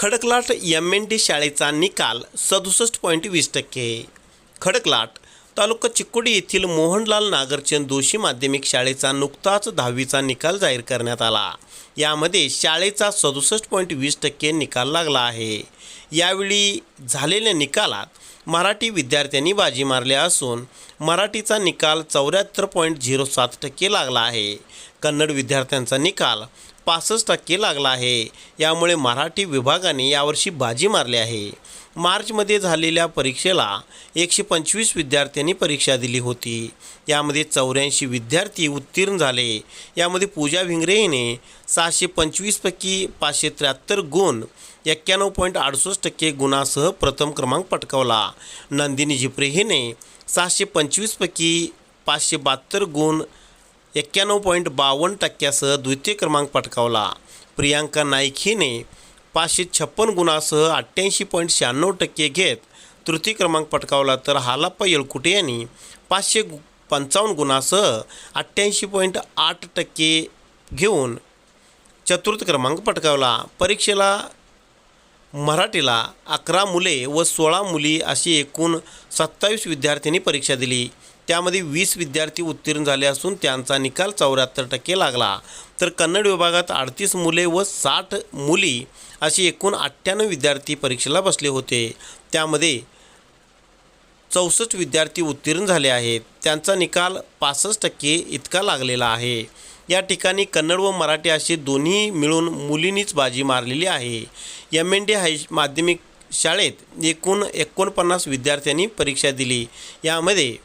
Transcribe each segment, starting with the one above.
Khadaklat M N D शाळेचा निकाल सदुसष्ट पॉईंट वीस टक्के. खडकलाट तालुका चिकोडी येथील मोहनलाल नागरचंद दोषी माध्यमिक शाळेचा नुकताच दहावीचा निकाल जाहीर करण्यात आला. यामध्ये शाळेचा सदुसष्ट पॉईंट वीस टक्के निकाल लागला आहे. यावेळी झालेल्या निकालात मराठी विद्यार्थ्यांनी बाजी मारल्या असून मराठीचा निकाल चौऱ्याहत्तर पॉईंट झिरो सात टक्के लागला आहे. कन्नड विद्यार्थ्यांचा निकाल पासष्ट टक्के लागला आहे. यामुळे मराठी विभागाने यावर्षी बाजी मारली आहे. मार्चमध्ये झालेल्या परीक्षेला एकशे पंचवीस विद्यार्थ्यांनी परीक्षा दिली होती. यामध्ये चौऱ्याऐंशी विद्यार्थी उत्तीर्ण झाले. यामध्ये पूजा भिंगरे हिने सहाशे पंचवीसपैकी पाचशे त्र्याहत्तर गुण एक्क्याण्णव पॉईंट अडुसष्ट टक्के गुणासह प्रथम क्रमांक पटकावला. नंदिनी झिपरे हिने सहाशे पंचवीसपैकी पाचशे बहात्तर गुण एक्क्याण्णव पॉईंट बावन्न टक्क्यासह द्वितीय क्रमांक पटकावला. प्रियांका नाईक हिने पाचशे छप्पन गुणासह अठ्ठ्याऐंशी पॉईंट शहाण्णव टक्के घेत तृतीय क्रमांक पटकावला तर हालाप्पा येलकुटे यांनी पाचशे गु पंचावन्न गुणासह अठ्ठ्याऐंशी पॉईंट आठ टक्के घेऊन चतुर्थ क्रमांक पटकावला. परीक्षेला मराठीला अकरा मुले व सोळा मुली अशी एकूण सत्तावीस विद्यार्थ्यांनी परीक्षा दिली. त्यामध्ये वीस विद्यार्थी उत्तीर्ण झाले असून त्यांचा निकाल चौऱ्याहत्तर टक्के लागला. तर कन्नड विभागात अडतीस मुले व साठ मुली अशी एकूण अठ्ठ्याण्णव विद्यार्थी परीक्षेला बसले होते. त्यामध्ये चौसष्ट विद्यार्थी उत्तीर्ण झाले आहेत. त्यांचा निकाल पासष्ट टक्के इतका लागलेला आहे. या ठिकाणी कन्नड व मराठी अशी दोन्ही मिळून मुलींनीच बाजी मारलेली आहे. एम एन डी हाय माध्यमिक शाळेत एकूण एकोणपन्नास विद्यार्थ्यांनी परीक्षा दिली. यामध्ये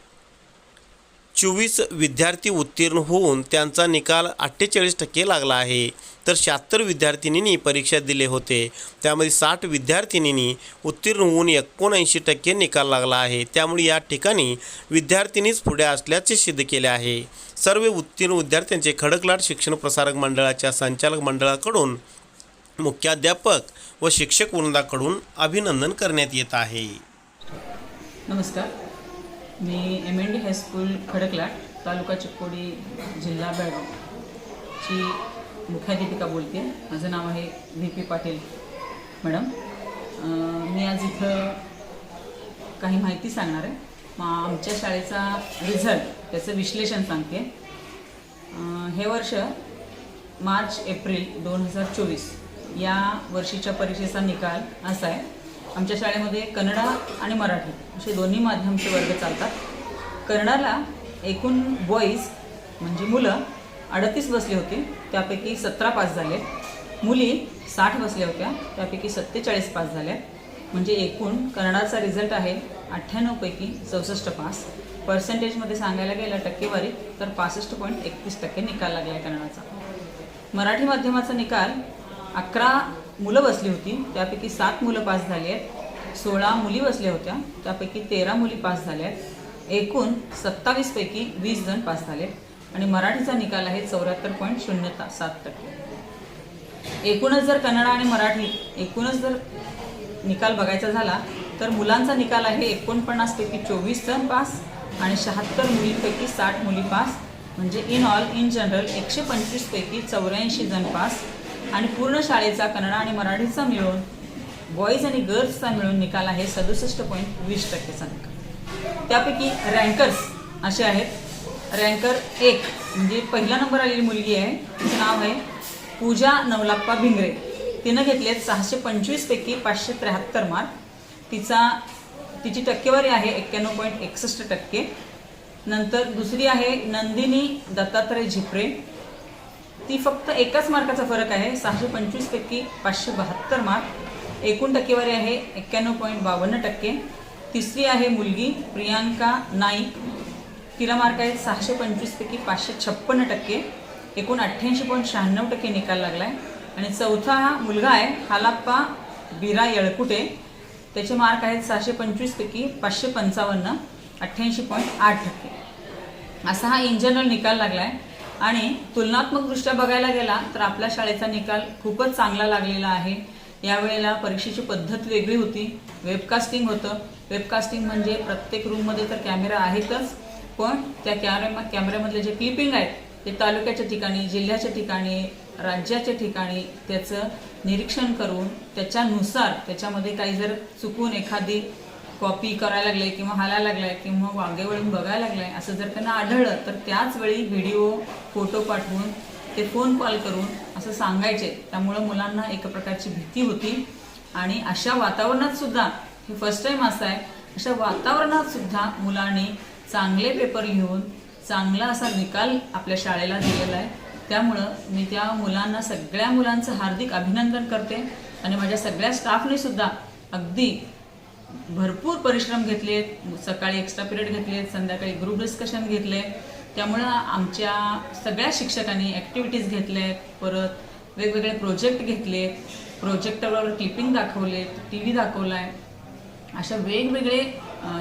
चोवीस विद्यार्थी उत्तीर्ण होऊन त्यांचा निकाल अठ्ठेचाळीस टक्के लागला आहे. तर शहात्तर विद्यार्थिनींनी परीक्षा दिले होते. त्यामध्ये साठ विद्यार्थिनींनी उत्तीर्ण होऊन एकोणऐंशी टक्के निकाल लागला आहे. त्यामुळे या ठिकाणी विद्यार्थिनीच पुढे असल्याचे सिद्ध केले आहे. सर्व उत्तीर्ण विद्यार्थ्यांचे खडकलाट शिक्षण प्रसारक मंडळाच्या संचालक मंडळाकडून मुख्याध्यापक व शिक्षक वृंदाकडून अभिनंदन करण्यात येत आहे. नमस्कार. मी M N D high school Khadaklat तालुका चिक्कोडी जिल्हा बेळगावची मुख्याध्यापिका बोलते. माझं नाव आहे व्ही पी पाटील मॅडम. मी आज इथं काही माहिती सांगणार आहे. मग आमच्या शाळेचा रिझल्ट त्याचं विश्लेषण सांगते. हे वर्ष मार्च एप्रिल दोन हजार चोवीस या वर्षीच्या परीक्षेचा निकाल असा आहे. आमच्या शाळेमध्ये कन्नडा आणि मराठी असे दोन्ही माध्यमचे वर्ग चालतात. कन्नडाला एकूण बॉईज म्हणजे मुलं अडतीस बसले होते त्यापैकी सतरा पास झाले. मुली साठ बसल्या होत्या त्यापैकी सत्तेचाळीस पास झाल्या म्हणजे एकूण कन्नडाचा रिझल्ट आहे अठ्ठ्याण्णवपैकी चौसष्ट पास. पर्सेंटेजमध्ये सांगायला गेलं टक्केवारी तर पासष्ट पॉईंट एकतीस टक्के निकाल लागला आहे कन्नडाचा. मराठी माध्यमाचा निकाल अकरा मुलं बसली होती. त्यापैकी सात मुलं पास झाली आहेत. सोळा मुली बसल्या होत्या. त्यापैकी तेरा मुली पास झाल्या आहेत. एकूण सत्तावीसपैकी वीस जण पास झाले आणि मराठीचा निकाल आहे चौऱ्याहत्तर पॉईंट शून्य ता सात टक्के. एकूणच जर कन्नड आणि मराठी एकूणच जर निकाल बघायचा झाला तर मुलांचा निकाल आहे एकोणपन्नासपैकी चोवीस जण पास आणि शहात्तर मुलींपैकी साठ मुली पास. म्हणजे इन ऑल इन जनरल एकशे पंचवीसपैकी चौऱ्याऐंशी जण पास. आणि पूर्ण शाळेचा कन्नड आणि मराठीचा मिळून बॉईज आणि गर्ल्सचा मिळून निकाल आहे सदुसष्ट पॉईंट वीस टक्केचा निकाल त्यापैकी रँकर्स असे आहेत. रँकर एक म्हणजे पहिला नंबर आलेली मुलगी आहे. तिचं नाव आहे पूजा नवलाप्पा भिंगरे. तिनं घेतले सहाशे पंचवीसपैकी पाचशे त्र्याहत्तर मार्क तिचा तिची टक्केवारी आहे एक्क्याण्णव पॉईंट एकसष्ट टक्के. नंतर दुसरी आहे नंदिनी दत्तात्रय झिपरे. ती फक्त एकाच मार्काचा फरक आहे. सहाशे पंचवीसपैकी पाचशे बहात्तर मार्क. एकूण टक्केवारी आहे एक्क्याण्णव पॉईंट बावन्न टक्के. तिसरी आहे मुलगी प्रियांका नाईक. तिला मार्क आहे सहाशे पंचवीसपैकी पाचशे छप्पन्न टक्के. एकूण अठ्ठ्याऐंशी पॉईंट शहाण्णव टक्के निकाल लागला आहे आणि चौथा हा मुलगा आहे हालाप्पा बिरा येळकुटे. त्याचे मार्क आहेत सहाशे पंचवीसपैकी पाचशे पंचावन्न अठ्ठ्याऐंशी पॉईंट आठ टक्के. असा हा इन जनरल निकाल लागला आहे आणि तुलनात्मकदृष्ट्या बघायला गेला तर आपल्या शाळेचा निकाल खूपच चांगला लागलेला आहे. यावेळेला परीक्षेची पद्धत वेगळी होती. वेबकास्टिंग होतं. वेबकास्टिंग म्हणजे प्रत्येक रूममध्ये तर कॅमेरा आहेतच पण त्या कॅमेरा कॅमेऱ्यामधले जे क्लिपिंग आहेत ते तालुक्याच्या ठिकाणी जिल्ह्याच्या ठिकाणी राज्याच्या ठिकाणी त्याचं निरीक्षण करून त्याच्यानुसार त्याच्यामध्ये काही जर चुकून एखादी कॉपी करायला लागले किंवा हालायला लागलाय किंवा वागे वळून बघायला लागलाय असं जर त्यांना आढळलं तर त्याच वेळी व्हिडिओ फोटो पाठवून ते फोन कॉल करून असं सांगायचे. त्यामुळं मुलांना एक प्रकारची भीती होती. आणि अशा वातावरणात सुद्धा हे फर्स्ट टाइम असं आहे अशा वातावरणात सुद्धा मुलांनी चांगले पेपर लिहून चांगला असा निकाल आपल्या शाळेला दिलेला आहे. त्यामुळं मी त्या मुलांना सगळ्या मुलांचं हार्दिक अभिनंदन करते. आणि माझ्या सगळ्या स्टाफने सुद्धा अगदी भरपूर परिश्रम घेतले सकाळी एक्स्ट्रा पिरियड घेतले संध्याकाळी ग्रुप डिस्कशन घेतले. त्यामुळं आमच्या सगळ्या शिक्षकांनी ॲक्टिव्हिटीज घेतल्या परत वेगवेगळे प्रोजेक्ट घेतले. प्रोजेक्टरवर क्लिपिंग दाखवले टी व्ही दाखवला आहे अशा वेगवेगळे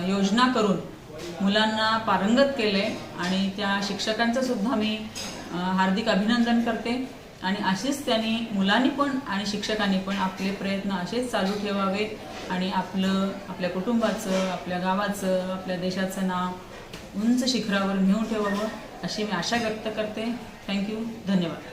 योजना करून मुलांना पारंगत केले आणि त्या शिक्षकांचं सुद्धा मी हार्दिक अभिनंदन करते. आणि असेच त्यांनी मुलांनी पण आणि शिक्षकांनी पण आपले प्रयत्न असेच चालू ठेवावे आणि आपलं आपल्या कुटुंबाचं आपल्या गावाचं आपल्या देशाचं नाव उंच शिखरावर नेऊन ठेवावं अशी मी आशा व्यक्त करते. थँक्यू धन्यवाद.